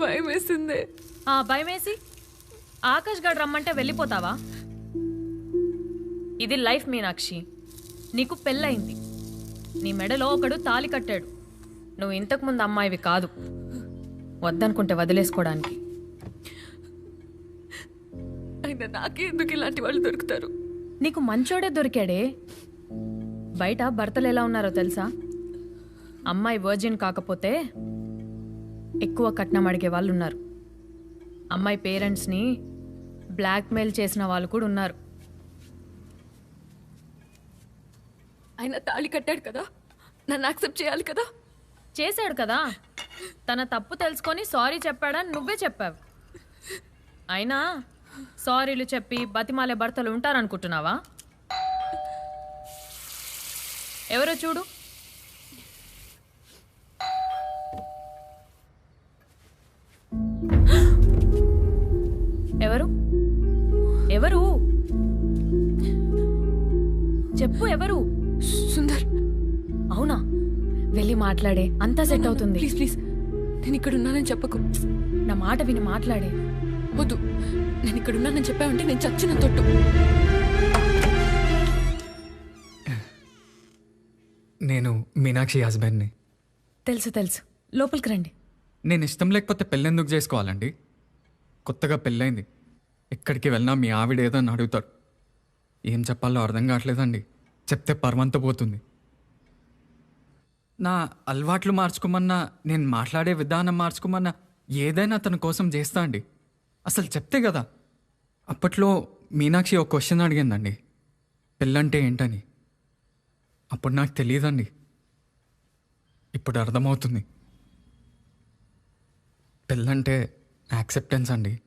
భయం వేసిందే ఆ భయమేసి? ఆకాష్ గడ్ రమ్మంటే వెళ్ళిపోతావా? ఇది లైఫ్ మీనాక్షి. నీకు పెళ్ళయింది. నీ మెడలో ఒకడు తాలి కట్టాడు. నువ్వు ఇంతకుముందు అమ్మాయివి కాదు. వద్దనుకుంటే వదిలేసుకోవడానికి. అయినా నాకే ఎందుకు ఇలాంటి వాళ్ళు దొరుకుతారు? నీకు మంచోడే దొరికాడే. బయట భర్తలు ఎలా ఉన్నారో తెలుసా? అమ్మాయి వర్జిన్ కాకపోతే ఎక్కువ కట్నం అడిగే వాళ్ళు ఉన్నారు అమ్మాయి పేరెంట్స్ని బ్లాక్మెయిల్ చేసిన వాళ్ళు కూడా ఉన్నారు. ఆయన తాళి కట్టాడు కదా? నన్ను యాక్సెప్ట్ చేయాలి కదా? చేశాడు కదా? తన తప్పు తెలుసుకొని సారీ చెప్పాడని నువ్వే చెప్పావు. అయినా సారీలు చెప్పి బతిమాలే భర్తలు ఉంటారనుకుంటున్నావా? ఎవరో చూడు. చెప్పు ఎవరు? సుందర్. అవునా? వెళ్ళి మాట్లాడే. అంతా సెట్ అవుతుంది. Please please. నేను ఇక్కడ ఉన్నానని చెప్పకు. నా మాట విని మాట్లాడే. వద్దు. నేను ఇక్కడ ఉన్నానని చెప్పావంటే నేను చచ్చిన తొట్టు. నేను మీనాక్షి హస్బెండ్ని. తెలుసు తెలుసు. లోపలికి రండి. నేను ఇష్టం లేకపోతే పెళ్ళెందుకు చేసుకోవాలండి? కొత్తగా పెళ్ళైంది. ఎక్కడికి వెళ్ళినా మీ ఆవిడ ఏదో అని అడుగుతారు ఏం చెప్పాలో అర్థం కావట్లేదండి. చెప్తే పర్వంత పోతుంది. నా అలవాట్లు మార్చుకోమన్నా నేను మాట్లాడే విధానం మార్చుకోమన్నా ఏదైనా తన కోసం చేస్తా అండి. అసలు చెప్తే కదా. అప్పట్లో మీనాక్షి ఒక క్వశ్చన్ అడిగిందండి. పెళ్ళంటే ఏంటని? అప్పుడు నాకు తెలియదండి. ఇప్పుడు అర్థమవుతుంది. పెళ్ళంటే యాక్సెప్టెన్స్ అండి.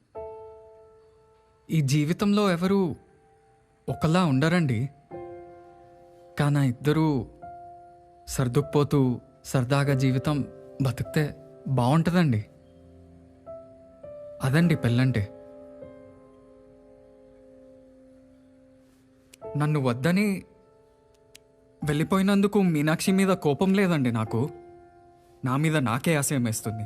ఈ జీవితంలో ఎవరు ఒకలా ఉండరండి. కానీ ఇద్దరూ సర్దుకుపోతూ సరదాగా జీవితం బతికితే బాగుంటుందండి అదండి పెళ్ళంటే. నన్ను వద్దని వెళ్ళిపోయినందుకు మీనాక్షి మీద కోపం లేదండి నాకు. నా మీద నాకే ఆశయం వేస్తుంది.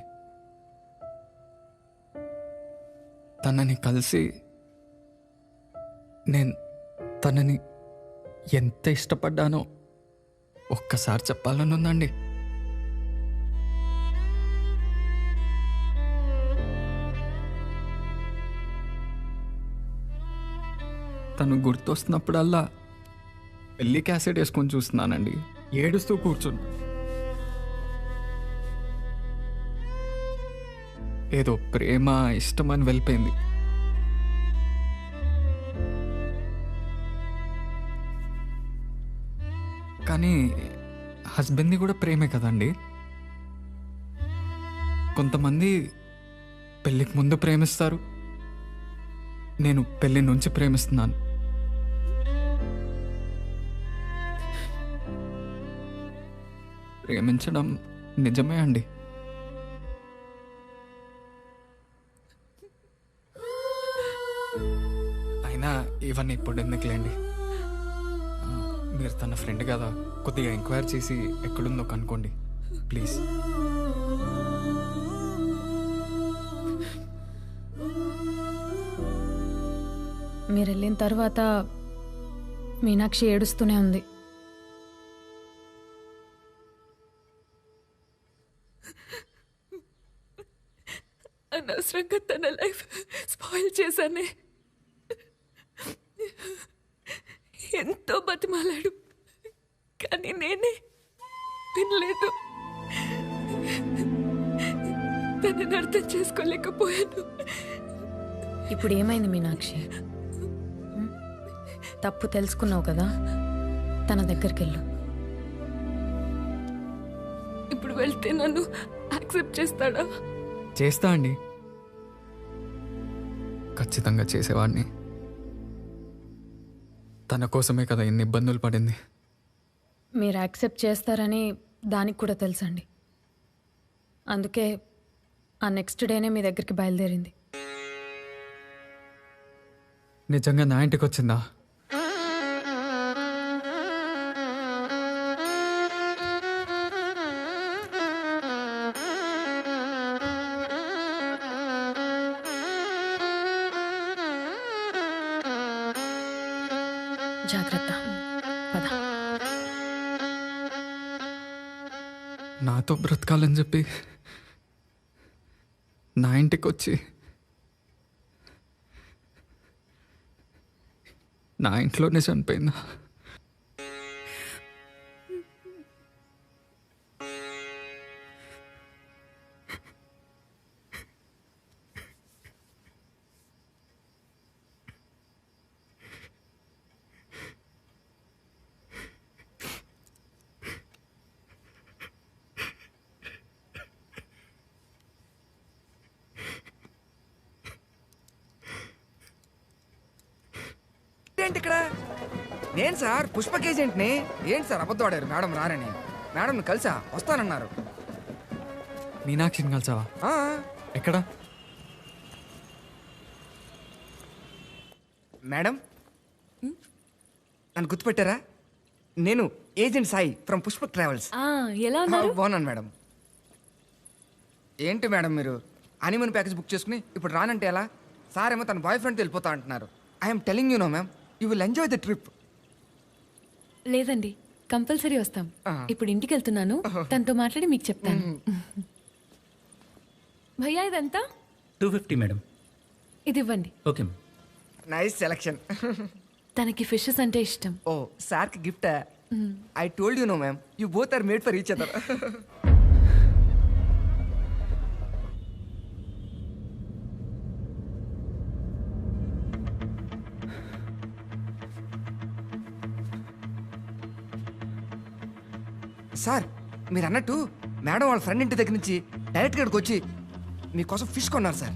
తనని కలిసి నేను తనని ఎంత ఇష్టపడ్డానో ఒక్కసారి చెప్పాలని ఉందండి. తను గుర్తొస్తున్నప్పుడల్లా పెళ్ళి క్యాసెట్ వేసుకొని చూస్తున్నానండి. ఏడుస్తూ కూర్చున్నా. ఏదో ప్రేమ ఇష్టమని వెళ్ళిపోయింది. కానీ హస్బెండ్ని కూడా ప్రేమే కదండి. కొంతమంది పెళ్ళికి ముందు ప్రేమిస్తారు. నేను పెళ్ళి నుంచి ప్రేమిస్తున్నాను. ప్రేమించడం నిజమే అండి. అయినా ఇవన్నీ ఇప్పుడు ఎందుకులేండి? మీరు తన ఫ్రెండ్ కదా కొద్దిగా ఎంక్వైర్ చేసి ఎక్కడుందో కనుక్కోండి. ప్లీజ్ మీరు వెళ్ళిన తర్వాత మీనాక్షి ఏడుస్తూనే ఉంది. అనవసరంగా తన లైఫ్ స్పాయిల్ చేశానే. ఎంతో బతిమాలాడు. కానీ నేనే వినలేదు. తనని అర్థం చేసుకోలేకపోయాను. ఇప్పుడు ఏమైంది మీనాక్షి? తప్పు తెలుసుకున్నావు కదా? తన దగ్గరికి వెళ్ళు ఇప్పుడు వెళ్తే నన్ను యాక్సెప్ట్ చేస్తాడా? చేస్తా అండి. ఖచ్చితంగా చేసేవాడిని. తన కోసమే కదా ఇన్ని ఇబ్బందులు పడింది? మీరు యాక్సెప్ట్ చేస్తారని దానికి కూడా తెలుసండి. అందుకే ఆ నెక్స్ట్ డేనే మీ దగ్గరికి బయలుదేరింది. నిజంగా నా ఇంటికి వచ్చిందా నాతో బ్రతకాలని చెప్పి నా ఇంటికి వచ్చి నా ఇంట్లోనే చనిపోయిందా? ఏంటి ఇక్కడ? నేను సార్? పుష్పక్ ఏజెంట్ని ఏంటి సార్ అబద్ధం ఆడారు? మేడం రారని. మేడం కలిసా? వస్తానన్నారు. మీనాక్షిని కలిసావా? ఆ, ఎక్కడ? మేడం? నన్ను గుర్తుపెట్టారా? నేను agent Sai from Pushpak travels. ఆ, ఎలా ఆ, ఉన్నారు? బాగున్నాను మేడం. ఏంటి మేడం మీరు? అనిమన్ ప్యాకేజ్ బుక్ చేసుకుని ఇప్పుడు రానంటే ఎలా? సార్ ఏమో తన బాయ్ ఫ్రెండ్తో వెళ్ళిపోతా అంటున్నారు. I'm telling you no ma'am you will enjoy the trip లేదండి కంపల్సరీ వస్తాం. ఇప్పుడు ఇంటికి వెళ్తున్నాను తనతో మాట్లాడి మీకు చెప్తాను. భయ్యా ఇదంతా? Two fifty madam. ఇది ఇవ్వండి ఓకే నైస్ సెలక్షన్ తనకి ఫిషెస్ అంటే ఇష్టం. ఓ సార్కి gift? I told you no ma'am you both are made for each other sir మీరు అన్నట్టు మేడం వాళ్ళ ఫ్రెండ్ ఇంటి దగ్గర నుంచి డైరెక్ట్గా ఇక్కడికి వచ్చి మీకోసం ఫిష్ కొన్నారు సార్.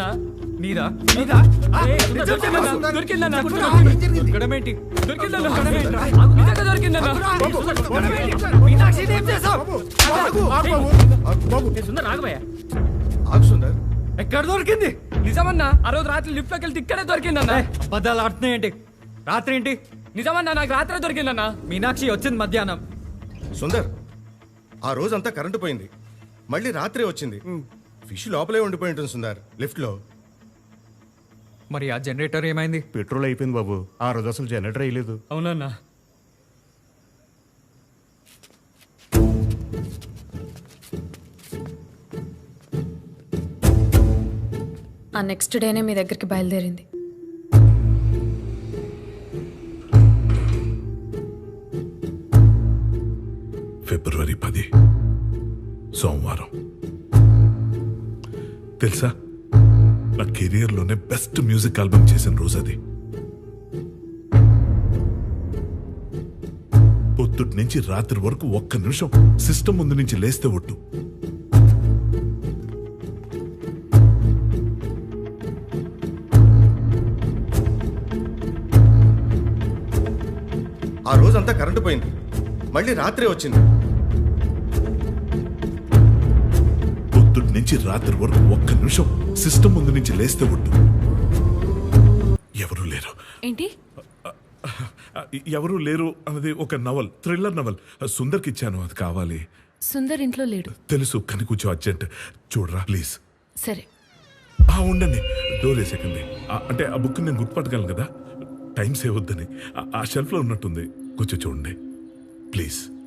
నాదన్నా నీదా? నీదా? ఏయ్, సుందర్, దొరికిందన్నా? దొరకడమేంటి దొరికిందన్నా? నిజంగా దొరికిందన్నా? ఏ, సుందర్ రాగబోయా ఆగు సుందర్. ఎక్కడ దొరికింది? నిజమన్నా ఆ రోజు రాత్రి లిఫ్ట్లోకి వెళ్తే ఇక్కడే దొరికిందన్నా. అబద్ధాలు ఆడుతున్నాయి ఏంటి? రాత్రి ఏంటి? నిజమన్నా నాకు రాత్రి దొరికిందన్నా. మీనాక్షి వచ్చింది మధ్యాహ్నం. సుందర్ ఆ రోజంతా కరెంటు పోయింది. మళ్ళీ రాత్రి వచ్చింది. ఫిష్ లోపలే ఉండిపోయి ఉంటుంది సుందర్. లిఫ్ట్లో. మరి ఆ జనరేటర్ ఏమైంది? పెట్రోల్ అయిపోయింది బాబు. ఆ రోజు అసలు జనరేటర్ వేయలేదు. అవునన్నా. ఆ నెక్స్ట్ డేనే మీ దగ్గరికి బయలుదేరింది. కెరియర్లోనే బెస్ట్ మ్యూజిక్ ఆల్బమ్ చేసిన రోజు అది. పొద్దుటి నుంచి రాత్రి వరకు ఒక్క నిమిషం సిస్టమ్ ముందు నుంచి లేస్తే ఒట్టు. ఆ రోజంతా కరెంటు పోయింది. మళ్ళీ రాత్రి వచ్చింది. నుంచి రాత్రి వరకు ఒక్క నిమిషం సిస్టమ్ ముందు నుంచి లేస్తే ఒట్టు. ఎవరు లేరు. ఏంటి? ఎవరు లేరు అన్నది ఒక నవల్ థ్రిల్లర్ నవల్. సుందర్కి ఇచ్చాను అది కావాలి. సుందర్ ఇంట్లో లేడు. తెలుసు కానీ కొంచెం అర్జెంట్. చూడరా ప్లీజ్. సరే. ఆ ఉండండి. డోర్ వేసేకండి. అంటే ఆ బుక్ నేను గుర్తుపట్టగలను కదా? టైం సేవ్ వద్దని. ఆ- ఆ షెల్ఫ్లో ఉన్నట్టుంది. కొంచెం చూడండి. ప్లీజ్.